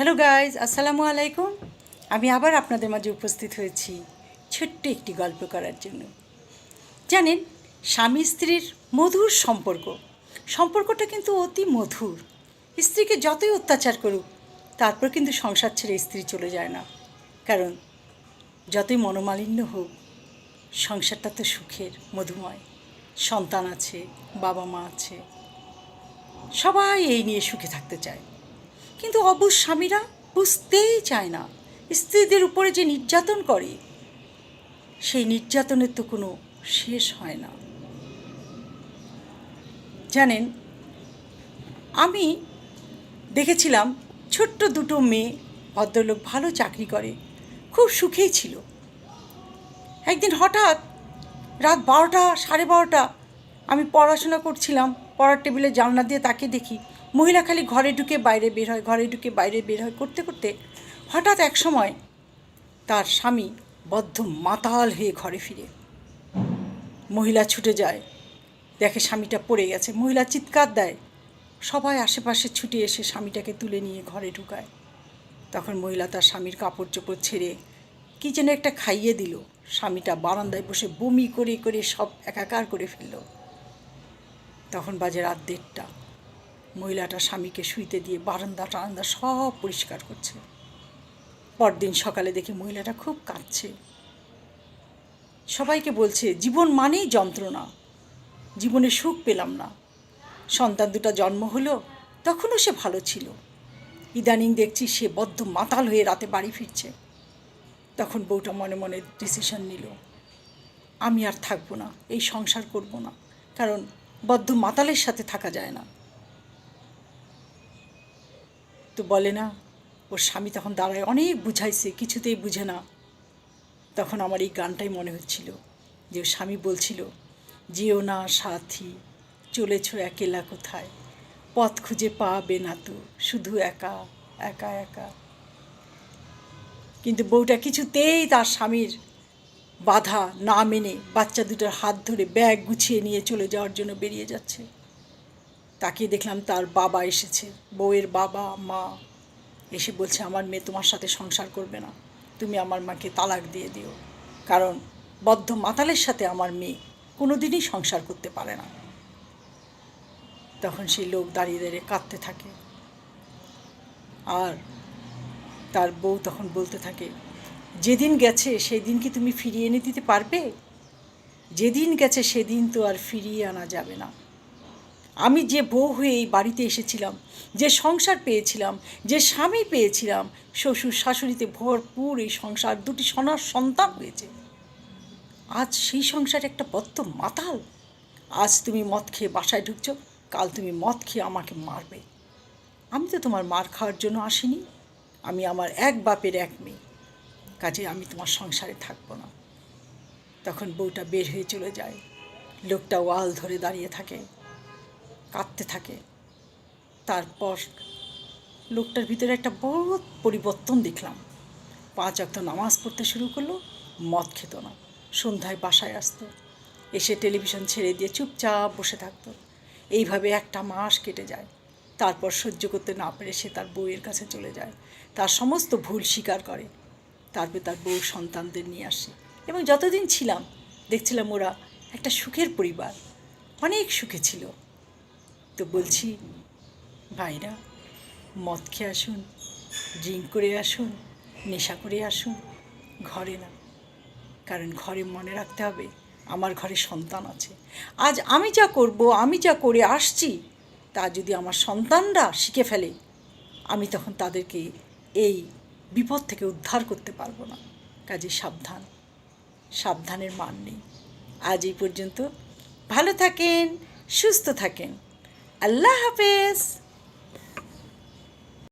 Hello guys আসসালামু আলাইকুম আমি আবার আপনাদের মাঝে উপস্থিত হয়েছি ছোট্ট একটি গল্প করার জন্য। জানেন, স্বামী স্ত্রীর মধুর সম্পর্ক, সম্পর্কটা কিন্তু অতি মধুর। স্ত্রীকে যতই অত্যাচার করুক, তারপর কিন্তু সংসার ছেড়ে স্ত্রী চলে যায় না। কারণ, যতই মনোমালিন্য হোক, সংসারটা তো সুখের, মধুময়। সন্তান আছে বাবা মা আছে, সবাই এই নিয়ে সুখে থাকতে চায়। কিন্তু অবুজ স্বামীরা বুঝতেই চায় না। স্ত্রীদের উপরে যে নির্যাতন করে, সেই নির্যাতনের তো কোনো শেষ হয় না। জানেন, আমি দেখেছিলাম ছোট্ট দুটো মেয়ে ভদ্রলোক ভালো চাকরি করে, খুব সুখেই ছিল। একদিন হঠাৎ রাত বারোটা, সাড়ে বারোটা আমি পড়াশোনা করছিলাম, পড়ার টেবিলে জানলা দিয়ে তাকে দেখি মহিলা খালি ঘরে ঢুকে বাইরে বের হয়, ঘরে ঢুকে বাইরে বের হয় করতে করতে হঠাৎ এক সময় তার স্বামী বদ্ধ মাতাল হয়ে ঘরে ফিরে। মহিলা ছুটে যায়, দেখে স্বামীটা পড়ে গেছে। মহিলা চিৎকার দেয়, সবাই আশেপাশে ছুটে এসে স্বামীটাকে তুলে নিয়ে ঘরে ঢুকায়। তখন মহিলা তার স্বামীর কাপড় চোপড় ছেড়ে কী যেন একটা খাইয়ে দিল। স্বামীটা বারান্দায় বসে বমি করে করে সব একাকার করে ফেলল। তখন বাজে রাত দেড়টা। মহিলাটা স্বামীকে শুইতে দিয়ে বারান্দা টারান্দা সব পরিষ্কার করছে। পরদিন সকালে দেখে মহিলাটা খুব কাঁদছে। সবাইকে বলছে, জীবন মানেই যন্ত্রণা। জীবনে সুখ পেলাম না। সন্তান দুটা জন্ম হলো, তখনও সে ভালো ছিল। ইদানিং দেখছি সে বদ্ধ মাতাল হয়ে রাতে বাড়ি ফিরছে। তখন বউটা মনে মনে ডিসিশন নিল, আমি আর থাকব না, এই সংসার করব না। কারণ বদ্ধ মাতালের সাথে থাকা যায় না। তো বলে না। ওর স্বামী তখন দাঁড়ায়, অনেক বুঝাইছে, কিছুতেই বুঝে না। তখন আমার এই গানটাই মনে হচ্ছিল যে ওর স্বামী বলছিল, যেও না সাথী, চলেছ একেলা কোথায়? পথ খুঁজে পাবে না তো, শুধু একা একা একা। কিন্তু বউটা কিছুতেই তার স্বামীর বাধা না মেনে বাচ্চা দুটোর হাত ধরে ব্যাগ গুছিয়ে নিয়ে চলে যাওয়ার জন্য বেরিয়ে যাচ্ছে। তাকিয়ে দেখলাম তার বাবা এসেছে। বউয়ের বাবা, মা এসে বলছে, আমার মেয়ে তোমার সাথে সংসার করবে না। তুমি আমার মাকে তালাক দিয়ে দিও। কারণ বদ্ধ মাতালের সাথে আমার মেয়ে কোনো দিনই সংসার করতে পারে না। তখন সেই লোক দাঁড়িয়ে দাঁড়িয়ে কাঁদতে থাকে। আর তার বউ তখন বলতে থাকে, যেদিন গেছে সেই দিন কি তুমি ফিরিয়ে এনে দিতে পারবে? যেদিন গেছে সেদিন তো আর ফিরিয়ে আনা যাবে না। আমি যে বউ হয়ে এই বাড়িতে এসেছিলাম, যে সংসার পেয়েছিলাম, যে স্বামী পেয়েছিলাম, শ্বশুর শাশুড়িতে ভরপুর এই সংসার, দুটি সোনার সন্তান হয়েছে। আজ সেই সংসার একটা বদ্ধ মাতাল। আজ তুমি মদ খেয়ে বাসায় ঢুকছো, কাল তুমি মদ খেয়ে আমাকে মারবে। আমি তো তোমার মার খাওয়ার জন্য আসিনি, আমি আমার এক বাপের এক মেয়ে। কাজে আমি তোমার সংসারে থাকব না। তখন বউটা বের হয়ে চলে যায়। লোকটা ওয়াল ধরে দাঁড়িয়ে থাকে। কাঁদতে থাকে। তারপর লোকটার ভিতরে একটা বড় পরিবর্তন দেখলাম। পাঁচ অক্ত নামাজ পড়তে শুরু করল, মদ খেত না, সন্ধ্যায় বাসায় আসতো। এসে টেলিভিশন ছেড়ে দিয়ে চুপচাপ বসে থাকতো। এইভাবে একটা মাস কেটে যায়। তারপর সহ্য করতে না পেরে সে তার বউয়ের কাছে চলে যায়। তার সমস্ত ভুল স্বীকার করে। তারপরে তার বউ সন্তানদের নিয়ে আসে। এবং যতদিন ছিলাম, দেখছিলাম ওরা একটা সুখের পরিবার। অনেক সুখে ছিল। তো বলছি, ভাইরা, মদ খেয়ে আসুন, ড্রিঙ্ক করে আসুন, নেশা করে আসুন, ঘরে না। কারণ ঘরে মনে রাখতে হবে, আমার ঘরে সন্তান আছে। আজ আমি যা করব, আমি যা করে আসছি, তা যদি আমার সন্তানরা শিখে ফেলে, আমি তখন তাদেরকে এই বিপদ থেকে উদ্ধার করতে পারব না। কাজে সাবধান, সাবধানের মান নেই। আজ এই পর্যন্ত, ভালো থাকেন, সুস্থ থাকেন। আল্লাহ হাফেজ